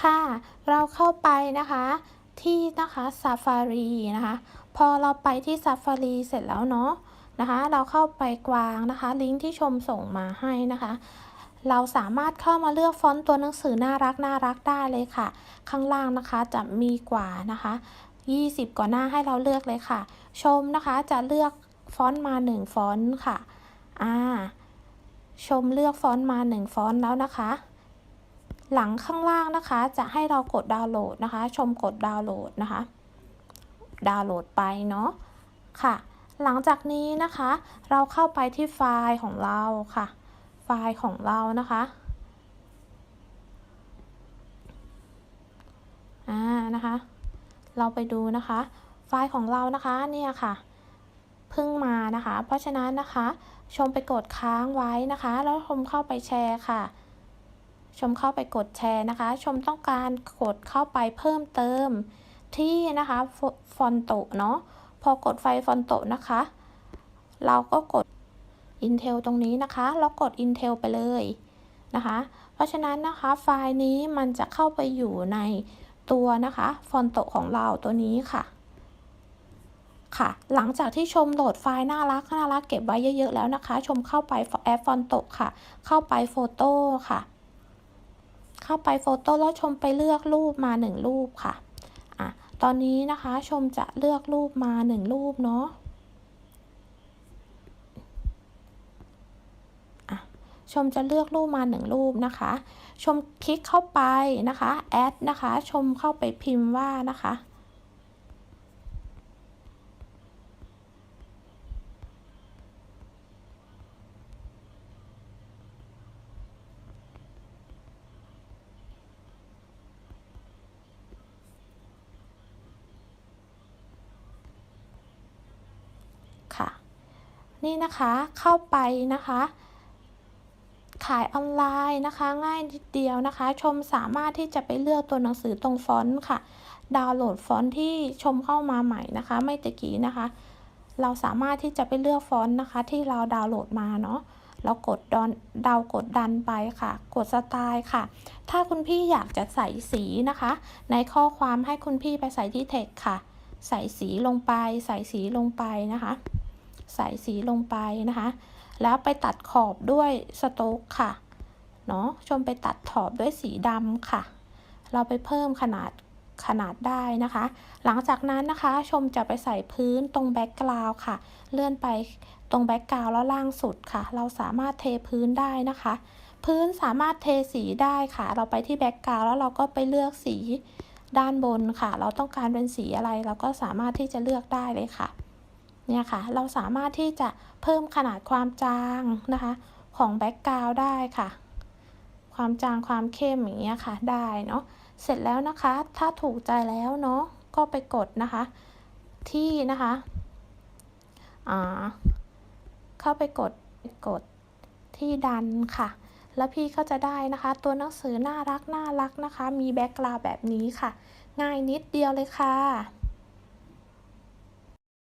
ค่ะ เราเข้าไปนะคะที่นะคะ Safari นะคะ พอเราไปที่ Safari เสร็จแล้วเนาะนะคะ เราเข้าไปกวางนะคะ ลิงก์ที่ชมส่งมาให้นะคะ เราสามารถเข้ามาเลือกฟอนต์ตัวหนังสือน่ารักน่ารักได้เลยค่ะ ข้างล่างนะคะจะมีกว่านะคะ 20 กว่าหน้าให้เราเลือกเลยค่ะ ชมนะคะจะเลือกฟอนต์มา 1 ฟอนต์ค่ะ อ่า ชมเลือกฟอนต์มา 1 ฟอนต์แล้วนะคะ หลังข้างล่างนะคะ จะให้เรากดดาวน์โหลดนะคะ ชมกดดาวน์โหลดนะคะ ดาวน์โหลดไปเนาะค่ะ หลังจากนี้นะคะ เราเข้าไปที่ไฟล์ของเราค่ะ ไฟล์ของเรานะคะอ่านะคะ เราไปดูนะคะ ไฟล์ของเรานะคะเนี่ยค่ะเพิ่งมานะคะ เพราะฉะนั้นนะคะ ชมไปกดค้างไว้นะคะ แล้วชมเข้าไปแชร์ค่ะ ชมเข้าไปกดแชร์นะคะ ชมต้องการกดเข้าไปเพิ่มเติมที่นะคะฟอนโตเนาะพอกดไฟฟอนโตนะคะ เราก็กด Intel ตรงนี้นะคะแล้วกด Intel ไปเลยนะคะ เพราะฉะนั้นนะคะไฟล์นี้มันจะเข้าไปอยู่ในตัวนะคะฟอนโตของเราตัวนี้ค่ะค่ะ หลังจากที่ชมโหลดไฟล์น่ารักน่ารักเก็บไว้เยอะ ๆ แล้วนะคะ ชมเข้าไปแอปฟอนโตค่ะ เข้าไปโฟโต้ค่ะ เข้าไปโฟโต้แล้วชมไปเลือกรูปมาหนึ่งรูปค่ะอะ ตอนนี้นะคะชมจะเลือกรูปมาหนึ่งรูปเนาะชมจะเลือกรูปมาหนึ่งรูปนะคะ ชมคลิกเข้าไปนะคะ แอดนะคะ ชมเข้าไปพิมพ์ว่านะคะ นี่นะคะเข้าไปนะคะ ขายออนไลน์นะคะ ง่ายนิดเดียวนะคะ ชมสามารถที่จะไปเลือกตัวหนังสือตรงฟอนต์ค่ะ ดาวน์โหลดฟอนต์ที่ชมเข้ามาใหม่นะคะ ไม่ตะกี้นะคะ เราสามารถที่จะไปเลือกฟอนต์นะคะ ที่เราดาวน์โหลดมาเนาะแล้วกดดอนดาวกดดันไปค่ะ กดสไตล์ค่ะ ถ้าคุณพี่อยากจะใส่สีนะคะ ในข้อความให้คุณพี่ไปใส่ที่เทคค่ะ ใส่สีลงไป ใส่สีลงไปนะคะ ใส่สีลงไปนะคะ แล้วไปตัดขอบด้วยสโต๊กค่ะเนาะชมไปตัดขอบด้วยสีดำค่ะ เราไปเพิ่มขนาดขนาดได้นะคะ หลังจากนั้นนะคะชมจะไปใส่พื้นตรงแบ็กกราวค่ะ เลื่อนไปตรงแบ็กกราวแล้วล่างสุดค่ะ เราสามารถเทพื้นได้นะคะ พื้นสามารถเทสีได้ค่ะ เราไปที่แบ็กกราวแล้วเราก็ไปเลือกสีด้านบนค่ะ เราต้องการเป็นสีอะไรเราก็สามารถที่จะเลือกได้เลยค่ะ เนี่ยค่ะ เราสามารถที่จะเพิ่มขนาดความจางนะคะ ของแบ็กกราวได้ค่ะ ความจางความเข้มอย่างเงี้ยค่ะได้เนาะเสร็จแล้วนะคะ ถ้าถูกใจแล้วเนาะก็ไปกดนะคะ ที่นะคะอ่าเข้าไปกดกดที่ดันค่ะ แล้วพี่ก็จะได้นะคะ ตัวหนังสือน่ารักน่ารักนะคะ มีแบ็กกราวแบบนี้ค่ะ ง่ายนิดเดียวเลยค่ะ